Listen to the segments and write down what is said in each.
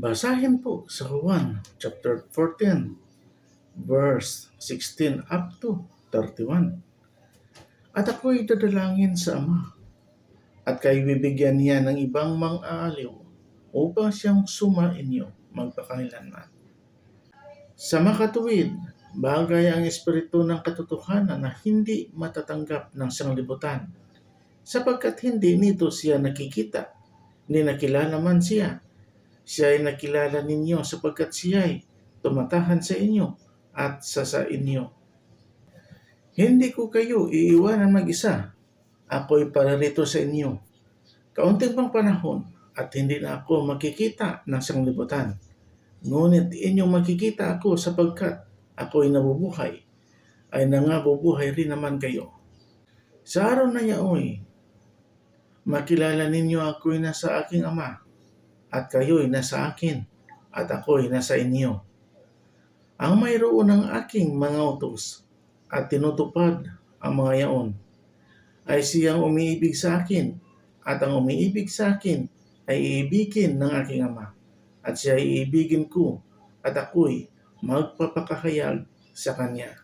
Basahin po sa Juan chapter 14 verse 16 up to 31. At ako'y dadalangin sa Ama at kayo bibigyan niya ng ibang mang-aaliw upang siyang suma inyo magpakailanman. Sa makatuwid, bagay ang espiritu ng katotohanan na hindi matatanggap ng sanglibutan sapagkat hindi nito siya nakikita ni nakilala man siya. Siya ay nakilala ninyo sapagkat siya ay tumatahan sa inyo at sa sa inyo. Hindi ko kayo iiwanan mag-isa. Ako'y pararito sa inyo. Kaunting pang panahon at hindi na ako makikita ng sanglibutan. Ngunit inyong makikita ako sapagkat ako'y nabubuhay. Ay nangabubuhay rin naman kayo. Sa araw na yaoy, makilala ninyo ako'y nasa aking ama at kayo'y nasa akin at ako'y nasa inyo. Ang mayroon ng aking mga utos at tinutupad ang mga yaon ay siyang umiibig sa akin at ang umiibig sa akin ay iibigin ng aking ama at siya iibigin ko at ako'y magpapakahayag sa kanya.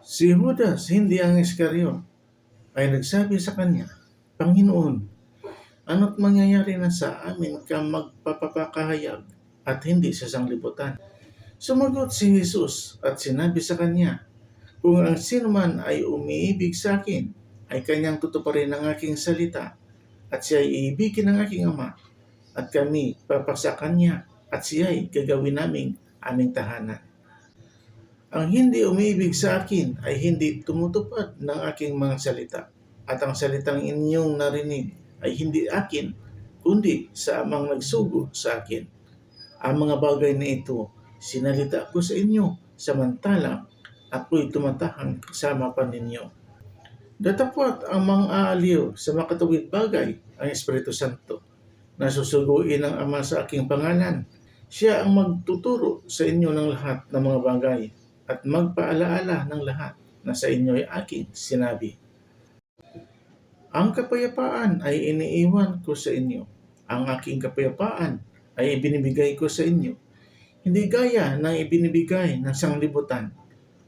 Si Judas, hindi ang Iskariot, ay nagsabi sa kanya, Panginoon, ano't mangyayari na sa amin ka magpapakahayag at hindi sa sanglibutan? Sumagot si Jesus at sinabi sa kanya, Kung ang sino man ay umiibig sa akin, ay kanyang tutuparin ang aking salita, at siya ay iibigin ng aking ama, at kami papasakan niya, at siya ay gagawin naming aming tahanan. Ang hindi umiibig sa akin ay hindi tumutupad ng aking mga salita, at ang salitang inyong narinig ay hindi akin, kundi sa amang nagsugo sa akin. Ang mga bagay na ito, sinalita ko sa inyo, samantalang ako'y tumatahang kasama pa ninyo. Datapwat ang mga aaliw sa makatawid bagay ang Espiritu Santo na susuguin ng Ama sa aking pangalan. Siya ang magtuturo sa inyo ng lahat ng mga bagay at magpaalaala ng lahat na sa inyo ay aking sinabi. Ang kapayapaan ay iniiwan ko sa inyo. Ang aking kapayapaan ay ibinibigay ko sa inyo. Hindi gaya ng ibinibigay ng sanglibutan.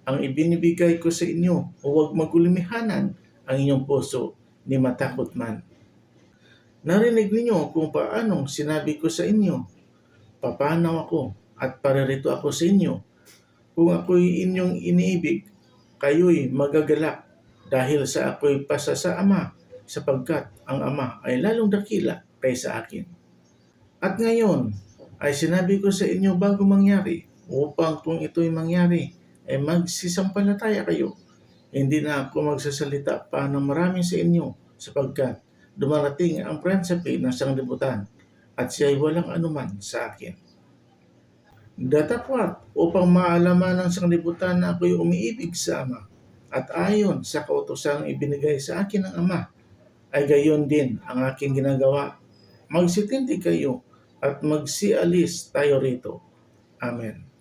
Ang ibinibigay ko sa inyo, huwag magulimihanan ang inyong puso ni matakot man. Narinig ninyo kung paanong sinabi ko sa inyo, papanaw ako at paririto ako sa inyo. Kung ako'y inyong iniibig, kayo'y magagalak dahil sa ako'y pasa sa Ama sapagkat ang Ama ay lalong dakila kaysa akin. At ngayon ay sinabi ko sa inyo bago mangyari upang kung ito'y mangyari ay magsisampalataya kayo. Hindi na ako magsasalita pa ng marami sa inyo sapagkat dumarating ang prinsipe ng sanglibutan at siya ay walang anuman sa akin. Datapwat upang maalaman ng sanglibutan na ako'y umiibig sa Ama at ayon sa kautosang ibinigay sa akin ng Ama ay gayon din ang aking ginagawa. Magsitindi kayo at magsialis tayo rito. Amen.